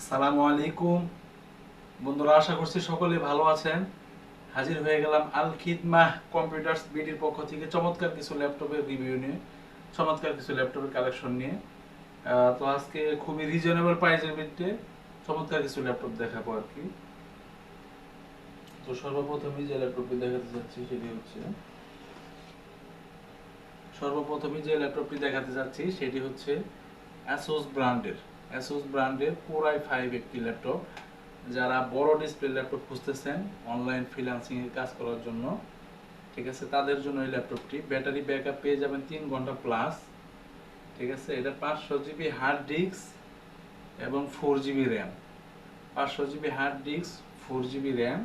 আসসালামু আলাইকুম। বন্ধুরা, আশা করছি সকলে ভালো আছেন। হাজির হয়ে গেলাম আল খিদমাহ কম্পিউটার্স বিডির পক্ষ থেকে চমৎকার কিছু ল্যাপটপের রিভিউ নিয়ে, চমৎকার কিছু ল্যাপটপের কালেকশন নিয়ে। তো আজকে খুবই রিজনেবল প্রাইসের ভিত্তিতে চমৎকার কিছু ল্যাপটপ দেখাবো আর কি। তো সর্বপ্রথমে যে ল্যাপটপটি দেখাতে যাচ্ছি, সেটি হচ্ছে সর্বপ্রথমে যে ল্যাপটপটি দেখাতে যাচ্ছি, সেটি হচ্ছে অ্যাসোস ব্র্যান্ডের অ্যাসোস ব্র্যান্ডের কোরাই ফাইভ একটি ল্যাপটপ যারা বড় ডিসপ্লে ল্যাপটপ খুঁজতেছেন অনলাইন ফ্রিল্যান্সিং এর কাজ করার জন্য। ঠিক আছে? তাদের জন্য এই ল্যাপটপটি ব্যাটারি ব্যাকআপ পেয়ে যাবেন তিন ঘণ্টা প্লাস ঠিক আছে? এটা পাঁচশো জিবি হার্ড ডিস্ক এবং ফোর জিবি র্যাম পাঁচশো GB hard disk four GB RAM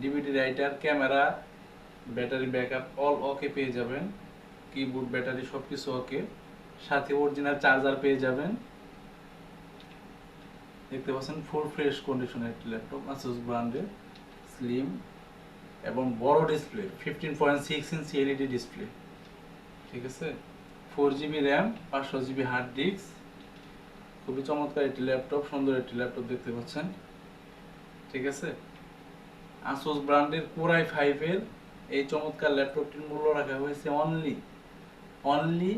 DVD writer camera battery backup all okay পেয়ে যাবেন। কিবোর্ড ব্যাটারি সব কিছু ওকে সাথে অরিজিনাল চার্জার পেয়ে যাবেন। দেখতে পাচ্ছেন ফুল ফ্রেশ কন্ডিশনের একটি ল্যাপটপ আসুস ব্র্যান্ডের স্লিম এবং বড় display fifteen point six inch LED display ঠিক আছে? ফোর জিবি র্যাম পাঁচশো জিবি হার্ড ডিস্ক খুবই চমৎকার একটি ল্যাপটপ সুন্দর একটি ল্যাপটপ দেখতে পাচ্ছেন, ঠিক আছে? আসুস ব্র্যান্ডের কোরাই ফাইভের এই চমৎকার ল্যাপটপটির মূল্য রাখা হয়েছে অনলি অনলি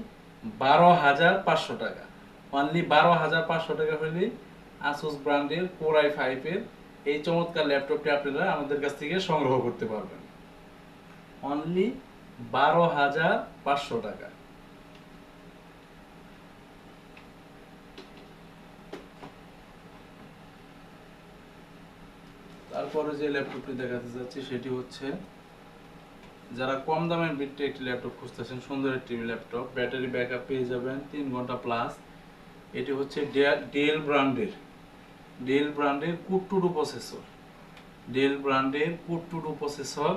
বারো হাজার পাঁচশো টাকা অনলি বারো হাজার পাঁচশো টাকা হলে আসুস ব্র্যান্ডের কোরাই ফাইভের এই চমৎকার ল্যাপটপটি আপনারা আমাদের কাছ থেকে সংগ্রহ করতে পারবেন। অনলি বারো হাজার পাঁচশো টাকা। তারপরে যে ল্যাপটপটি দেখাতে যাচ্ছি সেটি হচ্ছে, যারা কম দামের ভিত্তিতে একটি ল্যাপটপ খুঁজতেছেন, সুন্দর একটি ল্যাপটপ, ব্যাটারি ব্যাকআপ পেয়ে যাবেন তিন ঘণ্টা প্লাস এটি হচ্ছে ডেল ব্র্যান্ডের। ডেল ব্র্যান্ডের core two duo processor Dell ব্র্যান্ডের কুটটুডু প্রসেসর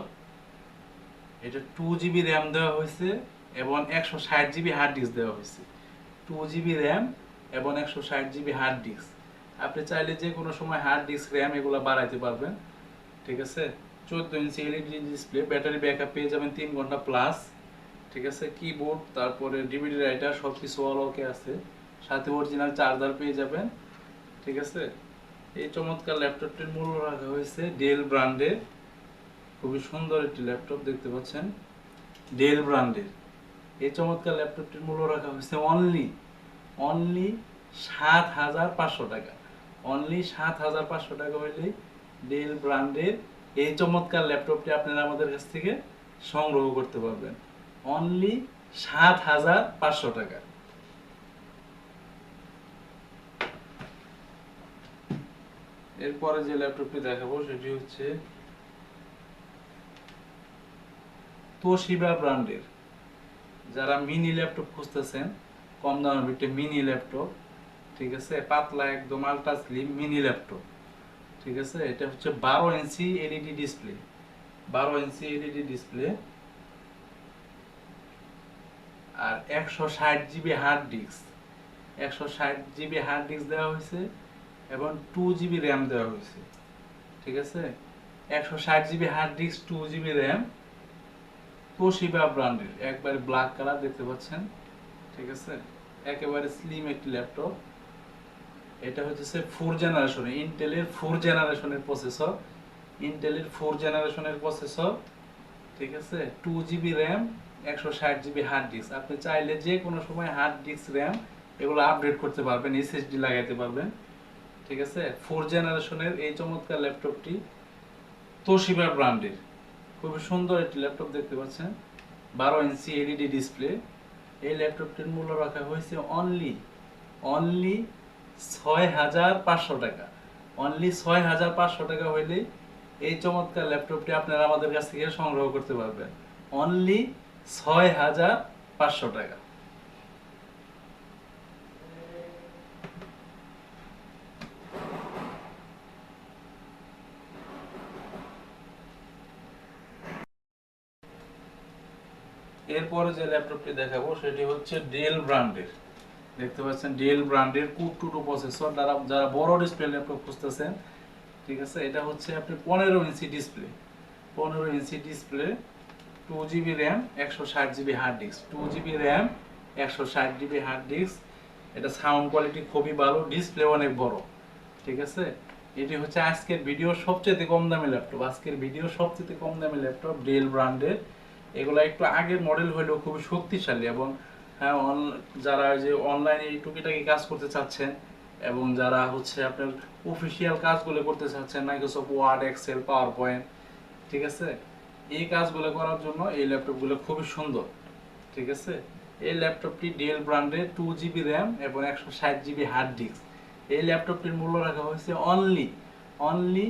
এটা টু জিবি র্যাম দেওয়া হয়েছে এবং একশো ষাট জিবি হার্ড ডিস্ক দেওয়া হয়েছে। টু জিবি র্যাম এবং একশো ষাট জিবি হার্ড ডিস্ক আপনি চাইলে যে কোনো সময় হার্ড ডিস্ক র্যাম এগুলো বাড়াইতে পারবেন। ঠিক আছে? চোদ্দ inch LED display battery backup পেয়ে যাবেন তিন ঘণ্টা প্লাস ঠিক আছে? কিবোর্ড তারপরে ডিভিডি রাইটার সব কিছু অল ওকে আছে। সাথে অরিজিনাল চার্জার পেয়ে যাবেন। ঠিক আছে? এই চমৎকার ল্যাপটপটির মূল্য রাখা হয়েছে ডেল ব্র্যান্ডের। খুবই সুন্দর একটি ল্যাপটপ দেখতে পাচ্ছেন। ডেল ব্র্যান্ডের। এই চমৎকার ল্যাপটপটির মূল্য রাখা হয়েছে অনলি অনলি সাত হাজার পাঁচশো টাকা। অনলি সাত হাজার পাঁচশো টাকা হইলেই ডেল ব্র্যান্ডের এই চমৎকার ল্যাপটপটি আপনারা আমাদের কাছ থেকে সংগ্রহ করতে পারবেন। অনলি সাত হাজার পাঁচশো টাকা। এরপরে যে ল্যাপটপটি দেখাবো সেটি হচ্ছে তোশিবা ব্র্যান্ডের। যারা মিনি ল্যাপটপ খুঁজতেছেন, কম দামের ভিতরে মিনি ল্যাপটপ, ঠিক আছে? পাতলা একদম আলট্রা স্লিম মিনি ল্যাপটপ, ঠিক আছে? এটা হচ্ছে বারো ইঞ্চি এলইডি ডিসপ্লে। বারো ইঞ্চি এলইডি ডিসপ্লে আর একশো ষাট জিবি হার্ড ডিস্ক। একশো ষাট জিবি হার্ড ডিস্ক দেওয়া হয়েছে। এবং টু জিবি র্যাম দেওয়া হয়েছে। ঠিক আছে? একশো ষাট GB hard disk two GB RAM Toshiba ব্র্যান্ডের একবারে ব্ল্যাক কালার দেখতে পাচ্ছেন। ঠিক আছে? একেবারে স্লিম একটি ল্যাপটপ এটা হচ্ছে ফোর জেনারেশনের ইন্টেলের ফোর জেনারেশনের প্রসেসর ইন্টেলের ফোর জেনারেশনের প্রসেসর ঠিক আছে? টু জিবি র্যাম একশো ষাট জিবি হার্ড ডিস্ক আপনি চাইলে যে কোনো সময় হার্ড ডিস্ক র্যাম এগুলো আপডেট করতে পারবেন এসএসডি লাগাইতে পারবেন। ঠিক আছে? ফোর জেনারেশনের এই চমৎকার ল্যাপটপটি তোশিবা ব্র্যান্ডের খুবই সুন্দর একটি ল্যাপটপ দেখতে পাচ্ছেন। বারো ইঞ্চি এলইডি ডিসপ্লে এই ল্যাপটপটির মূল্য রাখা হয়েছে অনলি অনলি ছয় হাজার পাঁচশো টাকা। অনলি ছয় হাজার পাঁচশো টাকা হইলেই এই চমৎকার ল্যাপটপটি আপনারা আমাদের কাছ থেকে সংগ্রহ করতে পারবেন। অনলি ছয় হাজার পাঁচশো টাকা। এরপরে যে ল্যাপটপটি দেখাবো, সেটি হচ্ছে ডেল ব্র্যান্ডের। দেখতে পাচ্ছেন ডেল ব্র্যান্ডের কুট টু টু প্রসেসর যারা যারা বড় ডিসপ্লে ল্যাপটপ খুঁজতেছেন, ঠিক আছে? এটা হচ্ছে আপনি পনেরো ইঞ্চি ডিসপ্লে পনেরো inch display two GB RAM একশো ষাট GB hard disk two GB RAM একশো ষাট জিবি হার্ড ডিস্ক এটা সাউন্ড কোয়ালিটি খুবই ভালো ডিসপ্লে অনেক বড়, ঠিক আছে? এটি হচ্ছে আজকের ভিডিও সবচেয়ে কম দামি ল্যাপটপ। আজকের ভিডিও সবচেয়ে কম দামি ল্যাপটপ ডেল ব্র্যান্ডের। এগুলো একটু আগের মডেল হলেও খুবই শক্তিশালী এবং হ্যাঁ যারা যে অনলাইনে টুকিটাকি কাজ করতে চাচ্ছেন এবং যারা হচ্ছে আপনার অফিসিয়াল কাজগুলো করতে চাচ্ছেন Microsoft Word Excel PowerPoint ঠিক আছে? এই কাজগুলো করার জন্য এই ল্যাপটপগুলো খুবই সুন্দর, ঠিক আছে? এই ল্যাপটপটি ডেল ব্র্যান্ডের টু জিবি র্যাম এবং একশো ষাট জিবি হার্ড ডিস্ক এই ল্যাপটপটির মূল্য রাখা হয়েছে অনলি অনলি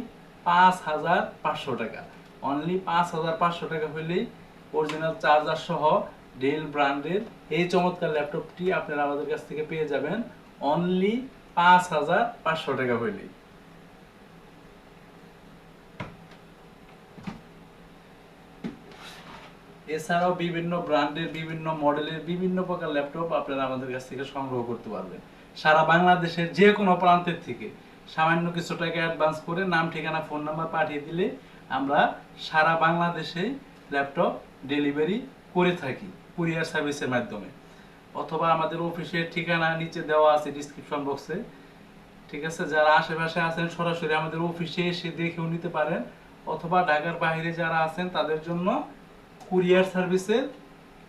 পাঁচ হাজার পাঁচশো টাকা। অনলি পাঁচ হাজার পাঁচশো টাকা হলেই অরিজিনাল চার্জার সহ ডেল ব্র্যান্ডের এই চমৎকার ল্যাপটপটি আপনারা আমাদের কাছ থেকে পেয়ে যাবেন অনলি পাঁচ হাজার পাঁচশো টাকা হইলেই। এছাড়াও বিভিন্ন ব্র্যান্ডের বিভিন্ন মডেলের বিভিন্ন প্রকার ল্যাপটপ আপনারা আমাদের কাছ থেকে সংগ্রহ করতে পারবেন। সারা বাংলাদেশের যে কোনো প্রান্তের থেকে। সামান্য কিছু টাকা অ্যাডভান্স করে নাম, ঠিকানা ফোন নাম্বার পাঠিয়ে দিলে আমরা সারা বাংলাদেশে ল্যাপটপ ডেলিভারি করে থাকি কুরিয়ার সার্ভিসের মাধ্যমে। অথবা আমাদের অফিসের ঠিকানা নিচে দেওয়া আছে ডিসক্রিপশন বক্সে ঠিক আছে? যারা আশেপাশে আছেন, সরাসরি আমাদের অফিসে এসে দেখেও নিতে পারেন। অথবা ঢাকার বাইরে যারা আছেন, তাদের জন্য কুরিয়ার সার্ভিসের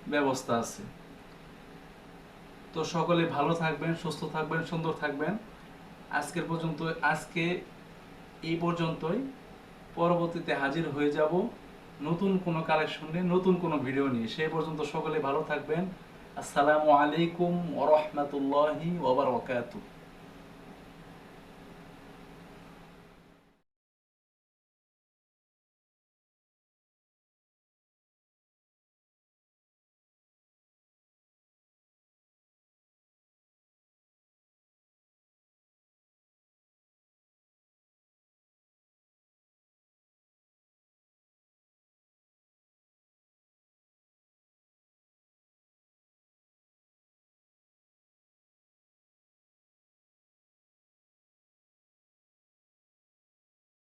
ব্যবস্থা আছে। তো সকলে ভালো থাকবেন, সুস্থ থাকবেন, সুন্দর থাকবেন। আজকের পর্যন্ত, আজকে এই পর্যন্তই। পরবর্তীতে হাজির হয়ে যাব। নতুন কোনো কালেকশন নিয়ে, নতুন কোনো ভিডিও নিয়ে। সেই পর্যন্ত সকলে ভালো থাকবেন। আসসালামু আলাইকুম ওরহমতুল্লাহি ওবরাকাতুহ